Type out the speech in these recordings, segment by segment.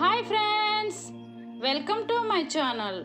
Hi friends welcome to my channel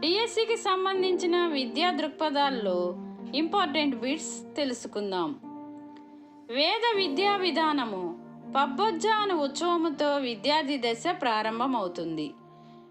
డిఎస్సికి సంబంధించిన విద్యా దృక్పథాల్లో ఇంపార్టెంట్ బిట్స్ తెలుసుకుందాం. వేద విద్యా విధానము పబ్బొజ్జాను ఉత్సవముతో విద్యార్థి దశ ప్రారంభమవుతుంది.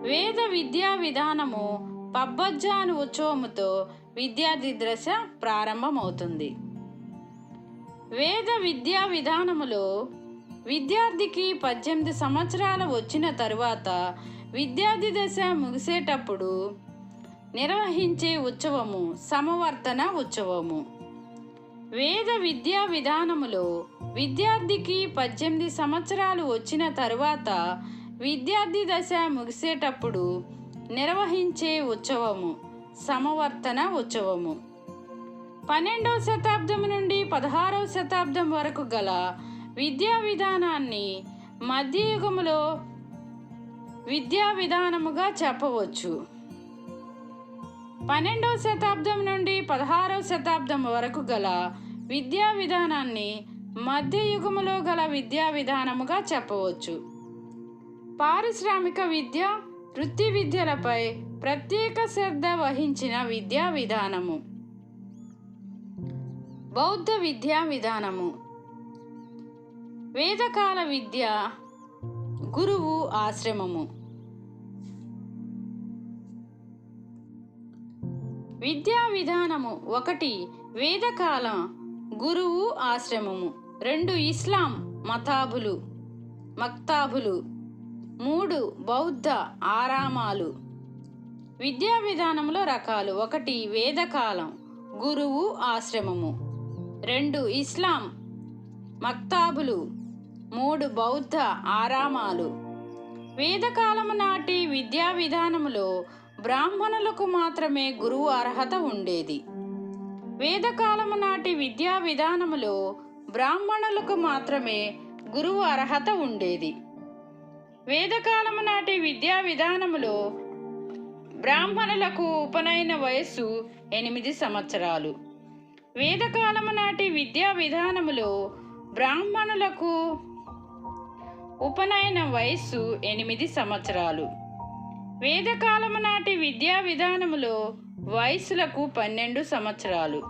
వేద విద్యా విధానము పబ్బొజ్జాను ఉత్సవముతో విద్యార్థి దశ ప్రారంభమవుతుంది. వేద విద్యా విధానములో విద్యార్థికి పద్దెనిమిది సంవత్సరాలు వచ్చిన తరువాత విద్యార్థి దశ ముగిసేటప్పుడు నిర్వహించే ఉత్సవము సమవర్తన ఉత్సవము. వేద విద్యా విధానములో విద్యార్థికి పద్దెనిమిది సంవత్సరాలు వచ్చిన తరువాత విద్యార్థి దశ ముగిసేటప్పుడు నిర్వహించే ఉత్సవము సమవర్తన ఉత్సవము. పన్నెండవ శతాబ్దం నుండి పదహారవ శతాబ్దం వరకు గల విద్యా విధానాన్ని మధ్యయుగములో విద్యా విధానముగా చెప్పవచ్చు. పన్నెండవ శతాబ్దం నుండి పదహారవ శతాబ్దం వరకు గల విద్యా విధానాన్ని మధ్యయుగములో గల విద్యా విధానముగా చెప్పవచ్చు. పారిశ్రామిక విద్య వృత్తి విద్యలపై ప్రత్యేక శ్రద్ధ వహించిన విద్యా విధానము. బౌద్ధ విద్యా విధానము. వేదకాల విద్య గురువు ఆశ్రమము. విద్యా విధానము ఒకటి వేదకాలం గురువు ఆశ్రమము. రెండు ఇస్లాం మతాబులు మక్తాబులు. మూడు బౌద్ధ ఆరామాలు. విద్యా విధానంలో రకాలు ఒకటి వేదకాలం గురువు ఆశ్రమము. రెండు ఇస్లాం మక్తాబులు మూడు బౌద్ధ ఆరామాలు. వేదకాలము నాటి విద్యా విధానములో బ్రాహ్మణులకు మాత్రమే గురువు అర్హత ఉండేది. వేదకాలము నాటి విద్యా విధానములో బ్రాహ్మణులకు మాత్రమే గురువు అర్హత ఉండేది. వేదకాలము నాటి విద్యా విధానములో బ్రాహ్మణులకు ఉపనయన వయస్సు ఎనిమిది సంవత్సరాలు. వేదకాలము నాటి విద్యా విధానములో బ్రాహ్మణులకు ఉపనయన వయస్సు ఎనిమిది సంవత్సరాలు. వేదకాలము నాటి విద్యా విధానములో వయస్సులకు పన్నెండు సంవత్సరాలు.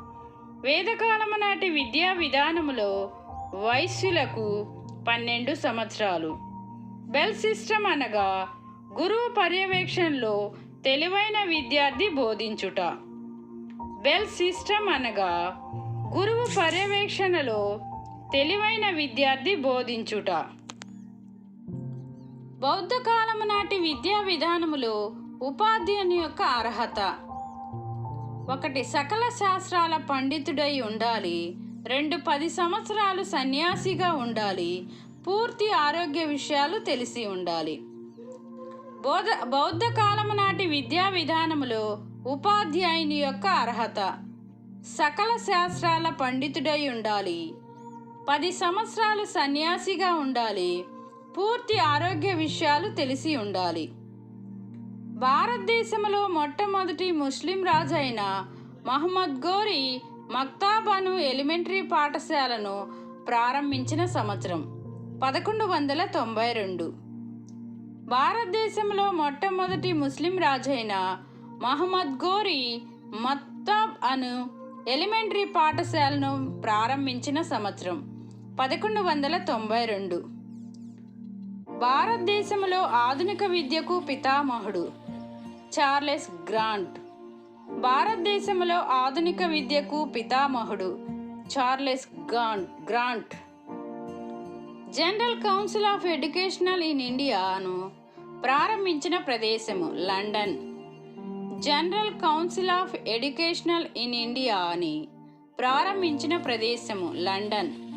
వేదకాలము నాటి విద్యా విధానములో వయస్సులకు పన్నెండు సంవత్సరాలు. బెల్ సిస్టమ్ అనగా గురువు పర్యవేక్షణలో తెలివైన విద్యార్థి బోధించుట. బెల్ సిస్టమ్ అనగా గురువు పర్యవేక్షణలో తెలివైన విద్యార్థి బోధించుట. బౌద్ధ కాలము నాటి విద్యా విధానములో ఉపాధ్యాయుని యొక్క అర్హత. ఒకటి సకల శాస్త్రాల పండితుడై ఉండాలి. రెండు పది సంవత్సరాలు సన్యాసిగా ఉండాలి. పూర్తి ఆరోగ్య విషయాలు తెలిసి ఉండాలి. బౌద్ధ బౌద్ధ కాలము నాటి విద్యా విధానములో ఉపాధ్యాయుని యొక్క అర్హత. సకల శాస్త్రాల పండితుడై ఉండాలి. పది సంవత్సరాలు సన్యాసిగా ఉండాలి. పూర్తి ఆరోగ్య విషయాలు తెలిసి ఉండాలి. భారతదేశంలో మొట్టమొదటి ముస్లిం రాజు అయిన మహమ్మద్ గోరి మక్తాబాను ఎలిమెంటరీ పాఠశాలను ప్రారంభించిన సంవత్సరం పదకొండు వందల తొంభై రెండు. భారతదేశంలో మొట్టమొదటి ముస్లిం రాజైన మహమ్మద్ గోరి మక్తాబ్ అను ఎలిమెంటరీ పాఠశాలను ప్రారంభించిన సంవత్సరం పదకొండు వందల తొంభై రెండు. భారతదేశంలో ఆధునిక విద్యకు పితామహుడు చార్లెస్ గ్రాంట్. భారతదేశంలో ఆధునిక విద్యకు పితామహుడు Charles Grant Grant. General council of educational in ఇండియాను ప్రారంభించిన ప్రదేశము London. General council of educational in India అని ప్రారంభించిన ప్రదేశము లండన్.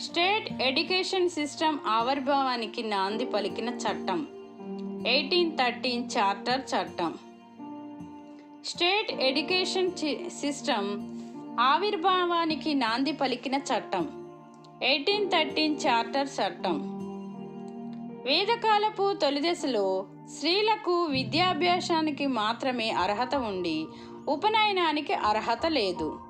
స్టేట్ ఎడ్యుకేషన్ సిస్టమ్ ఆవిర్భావానికి నాంది పలికిన చట్టం. ఎయిటీన్ థర్టీన్ చార్టర్ చట్టం. స్టేట్ ఎడ్యుకేషన్ చి- సిస్టమ్ ఆవిర్భావానికి నాంది పలికిన చట్టం. ఎయిటీన్ థర్టీన్ చార్టర్ చట్టం. వేదకాలపు తొలిదశలో స్త్రీలకు విద్యాభ్యాసానికి మాత్రమే అర్హత ఉండి ఉపనయనానికి అర్హత లేదు.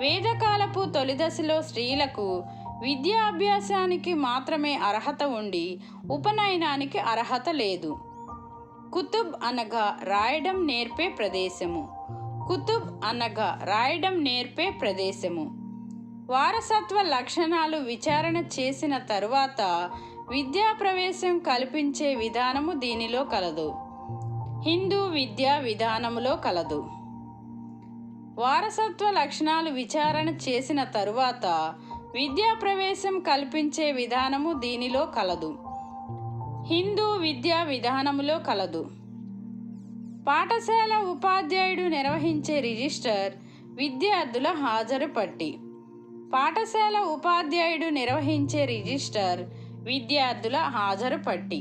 వేదకాలపు తొలిదశలో స్త్రీలకు విద్యాభ్యాసానికి మాత్రమే అర్హత ఉండి ఉపనయనానికి అర్హత లేదు. కుతుబ్ అనగా రాయడం నేర్పే ప్రదేశము. కుతుబ్ అనగా రాయడం నేర్పే ప్రదేశము. వారసత్వ లక్షణాలు విచారణ చేసిన తరువాత విద్యా ప్రవేశం కల్పించే విధానము దీనిలో కలదు. హిందూ విద్యా విధానములో కలదు. వారసత్వ లక్షణాలు విచారణ చేసిన తరువాత విద్యా ప్రవేశం కల్పించే విధానము దీనిలో కలదు. హిందూ విద్యా విధానములో కలదు. పాఠశాల ఉపాధ్యాయుడు నిర్వహించే రిజిస్టర్ విద్యార్థుల హాజరు పట్టి పాఠశాల ఉపాధ్యాయుడు నిర్వహించే రిజిస్టర్ విద్యార్థుల హాజరు పట్టి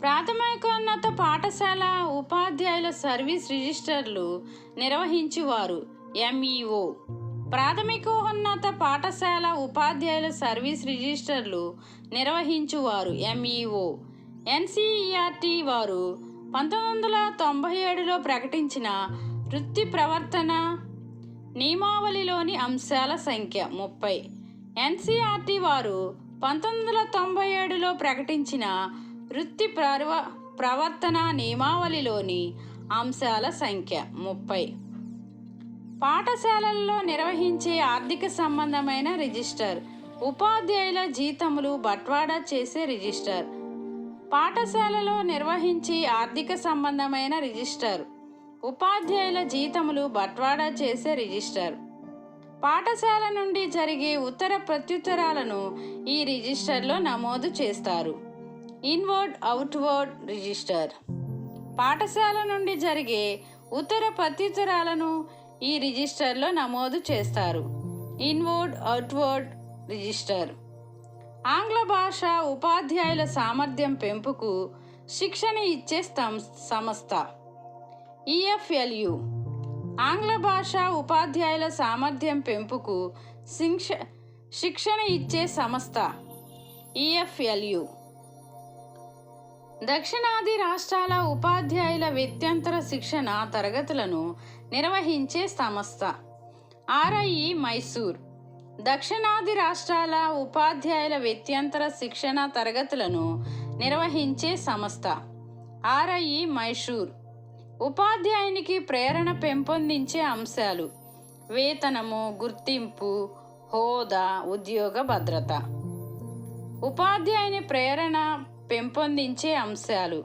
ప్రాథమికోన్నత పాఠశాల ఉపాధ్యాయుల సర్వీస్ రిజిస్టర్లు నిర్వహించువారు ఎంఈఓ. ప్రాథమికోన్నత పాఠశాల ఉపాధ్యాయుల సర్వీస్ రిజిస్టర్లు నిర్వహించువారు ఎంఈఓ ఎన్సీఈఆర్టీ వారు పంతొమ్మిది వందల తొంభై ఏడులో ప్రకటించిన వృత్తి ప్రవర్తన నియమావళిలోని అంశాల సంఖ్య ముప్పై. ఎన్సీఆర్టీ వారు పంతొమ్మిది వందల తొంభై ఏడులో ప్రకటించిన వృత్తి ప్రవ ప్రవర్తన నియమావళిలోని అంశాల సంఖ్య ముప్పై. పాఠశాలల్లో నిర్వహించే ఆర్థిక సంబంధమైన రిజిస్టర్ ఉపాధ్యాయుల జీతములు బట్వాడా చేసే రిజిస్టర్. పాఠశాలలో నిర్వహించే ఆర్థిక సంబంధమైన రిజిస్టర్ ఉపాధ్యాయుల జీతములు బట్వాడా చేసే రిజిస్టర్. పాఠశాల నుండి జరిగే ఉత్తర ప్రత్యుత్తరాలను ఈ రిజిస్టర్లో నమోదు చేస్తారు. Inward outward register. పాఠశాల నుండి జరిగే ఉత్తర ప్రత్యుత్తరాలను ఈ రిజిస్టర్లో నమోదు చేస్తారు. Inward outward register. ఆంగ్ల భాష ఉపాధ్యాయుల సామర్థ్యం పెంపుకు శిక్షణ ఇచ్చే సం- సంస్థ. ఈఎఫ్ఎల్యు. ఆంగ్ల భాష ఉపాధ్యాయుల సామర్థ్యం పెంపుకు శిక్ష శిక్షణ ఇచ్చే సంస్థ. ఈఎఫ్ఎల్యు. దక్షిణాది రాష్ట్రాల ఉపాధ్యాయుల వ్యత్యంతర శిక్షణ తరగతులను నిర్వహించే సంస్థ. ఆర్ఐఈ మైసూర్. దక్షిణాది రాష్ట్రాల ఉపాధ్యాయుల వ్యత్యంతర శిక్షణ తరగతులను నిర్వహించే సంస్థ. ఆర్ఐఈ మైసూర్. ఉపాధ్యాయునికి ప్రేరణ పెంపొందించే అంశాలు. వేతనము గుర్తింపు హోదా ఉద్యోగ భద్రత. ఉపాధ్యాయుని ప్రేరణ పెంపొందించే అంశాలు.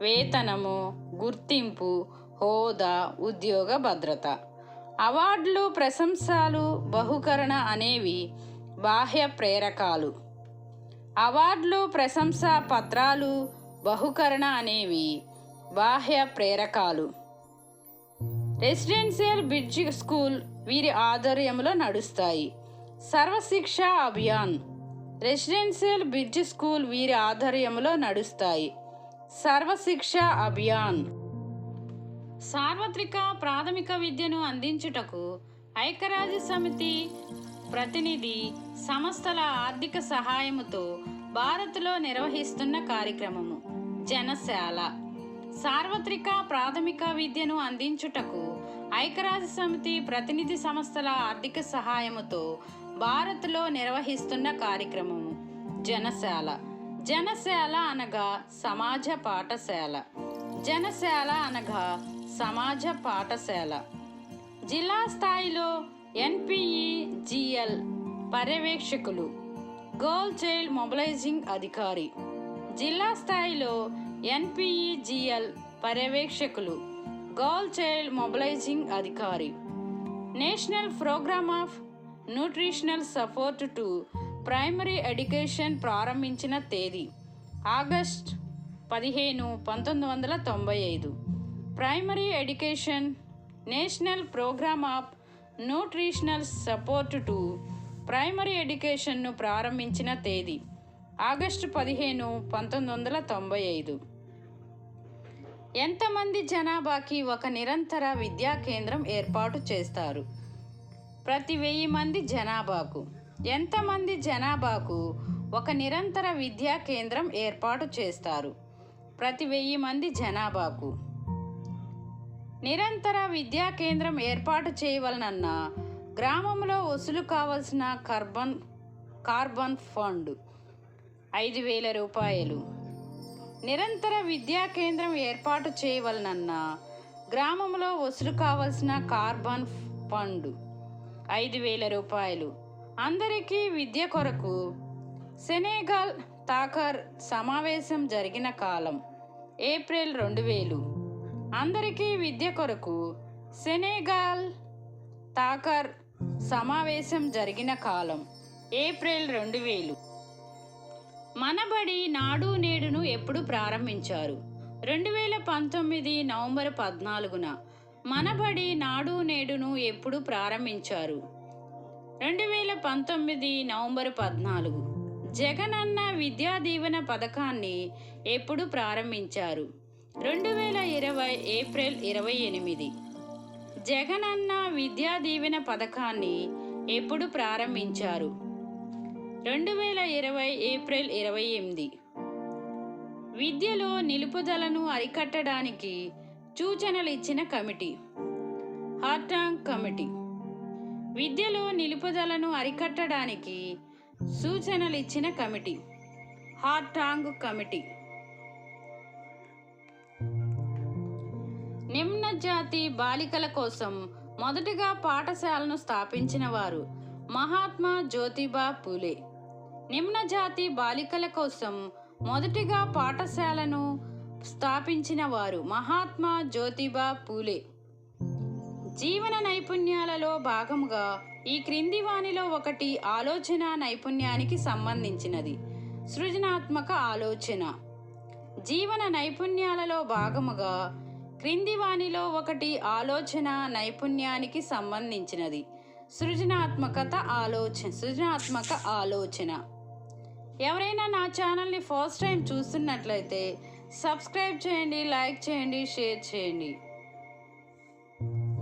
వేతనము గుర్తింపు హోదా ఉద్యోగ భద్రత. అవార్డులు ప్రశంసలు బహుకరణ అనేవి బాహ్య ప్రేరకాలు. అవార్డులు ప్రశంసా పత్రాలు బహుకరణ అనేవి బాహ్య ప్రేరకాలు. రెసిడెన్షియల్ బ్రిడ్జ్ స్కూల్ వీరి ఆధ్వర్యంలో నడుస్తాయి. Sarva Shiksha Abhiyan residential bridge school వీరి ఆధ్వర్యంలో నడుస్తాయి. సర్వశిక్ష అభియాన్. సార్వత్రిక ప్రాథమిక విద్యను అందించుటకు ఐక్యరాజ్య సమితి ప్రతినిధి సంస్థల ఆర్థిక సహాయముతో భారత్లో నిర్వహిస్తున్న కార్యక్రమము. జనశాల. సార్వత్రిక ప్రాథమిక విద్యను అందించుటకు ఐక్యరాజ్య సమితి ప్రతినిధి సంస్థల ఆర్థిక సహాయముతో భారత్లో నిర్వహిస్తున్న కార్యక్రమము జనశాల. జనశాల అనగా సమాజ పాఠశాల. జనశాల అనగా సమాజ పాఠశాల. జిల్లా స్థాయిలో ఎన్పిఈజిఎల్ పర్యవేక్షకులు గర్ల్ చైల్డ్ మొబిలైజింగ్ అధికారి. జిల్లా స్థాయిలో ఎన్పిఈజిఎల్ పర్యవేక్షకులు గర్ల్ చైల్డ్ మొబిలైజింగ్ అధికారి. National programme of nutritional support to primary education ప్రారంభించిన తేదీ ఆగస్ట్ పదిహేను పంతొమ్మిది వందల తొంభై ఐదు. Primary education national programme of nutritional support to primary ఎడ్యుకేషన్ను ప్రారంభించిన తేదీ ఆగస్టు పదిహేను పంతొమ్మిది వందల తొంభై ఐదు. ఎంతమంది జనాభాకి ఒక నిరంతర విద్యా కేంద్రం ఏర్పాటు చేస్తారు? ప్రతి వెయ్యి మంది జనాభాకు. ఎంతమంది జనాభాకు ఒక నిరంతర విద్యా కేంద్రం ఏర్పాటు చేస్తారు? ప్రతి వెయ్యి మంది జనాభాకు. నిరంతర విద్యా కేంద్రం ఏర్పాటు చేయవలనన్న గ్రామంలో వసూలు కావలసిన కార్బన్ కార్బన్ ఫండ్ ఐదు వేల రూపాయలు. నిరంతర విద్యా కేంద్రం ఏర్పాటు చేయవలనన్న గ్రామంలో వసూలు కావలసిన కార్బన్ ఫండ్ ఐదు వేల రూపాయలు. అందరికీ విద్య కొరకు సెనేగాల్ తాకర్ సమావేశం జరిగిన కాలం ఏప్రిల్ రెండు వేలు అందరికీ విద్య కొరకు సెనేగాల్ తాకర్ సమావేశం జరిగిన కాలం ఏప్రిల్ రెండు వేలు మనబడి నాడు నేడును ఎప్పుడు ప్రారంభించారు? రెండు వేల పంతొమ్మిది నవంబర్ పద్నాలుగున మనబడి నాడు నేడును ఎప్పుడు ప్రారంభించారు? రెండు వేల పంతొమ్మిది నవంబర్ పద్నాలుగు. జగనన్న విద్యా దీవెన పథకాన్ని ఎప్పుడు ప్రారంభించారు? రెండు వేల ఇరవై ఏప్రిల్ ఇరవై ఎనిమిది. జగనన్న విద్యా దీవెన పథకాన్ని ఎప్పుడు ప్రారంభించారు? రెండు వేల ఇరవై ఏప్రిల్ ఇరవై ఎనిమిది. విద్యలో నిలుపుదలను అరికట్టడానికి సూచనలు ఇచ్చిన కమిటీ. హార్టాంగ్ కమిటీ. విద్యలో నిలుపుదలను అరికట్టడానికి సూచనలు ఇచ్చిన కమిటీ. హార్టాంగ్ కమిటీ. నిమ్న జాతి బాలికల కోసం మొదటిగా పాఠశాలను స్థాపించిన వారు మహాత్మా జ్యోతిబా పూలే. నిమ్న జాతి బాలికల కోసం మొదటిగా పాఠశాలను స్థాపించిన వారు మహాత్మా జ్యోతిబా పూలే. జీవన నైపుణ్యాలలో భాగముగా ఈ క్రింది వానిలో ఒకటి ఆలోచన నైపుణ్యానికి సంబంధించినది. సృజనాత్మక ఆలోచన. జీవన నైపుణ్యాలలో భాగముగా క్రింది వానిలో ఒకటి ఆలోచన నైపుణ్యానికి సంబంధించినది. సృజనాత్మకత ఆలోచన సృజనాత్మక ఆలోచన. ఎవరైనా నా ఛానల్ని ఫస్ట్ టైం చూస్తున్నట్లయితే సబ్స్క్రైబ్ చేయండి లైక్ చేయండి షేర్ చేయండి.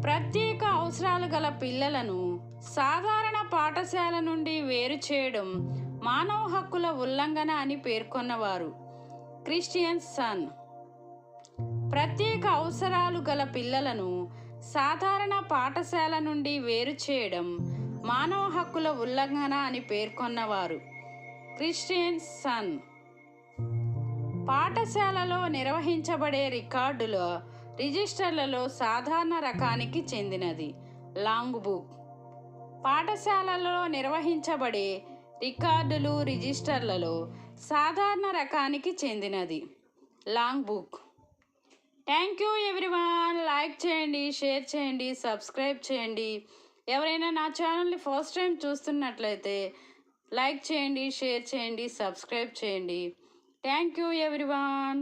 ప్రత్యేక అవసరాలు గల పిల్లలను సాధారణ పాఠశాల నుండి వేరు చేయడం మానవ హక్కుల ఉల్లంఘన అని పేర్కొన్నవారు. క్రిస్టియన్ సన్ ప్రత్యేక అవసరాలు గల పిల్లలను సాధారణ పాఠశాల నుండి వేరు చేయడం మానవ హక్కుల ఉల్లంఘన అని పేర్కొన్నవారు. క్రిస్టియన్ సన్ పాఠశాలలో నిర్వహించబడే రికార్డుల రిజిస్టర్లలో సాధారణ రకానికి చెందినది. Long book. పాఠశాలలో నిర్వహించబడే రికార్డులు రిజిస్టర్లలో సాధారణ రకానికి చెందినది. Long book. Thank you everyone. Like చేయండి షేర్ చేయండి సబ్స్క్రైబ్ చేయండి. ఎవరైనా నా ఛానల్ని ఫస్ట్ టైం చూస్తున్నట్లయితే లైక్ చేయండి షేర్ చేయండి సబ్స్క్రైబ్ చేయండి. Thank you everyone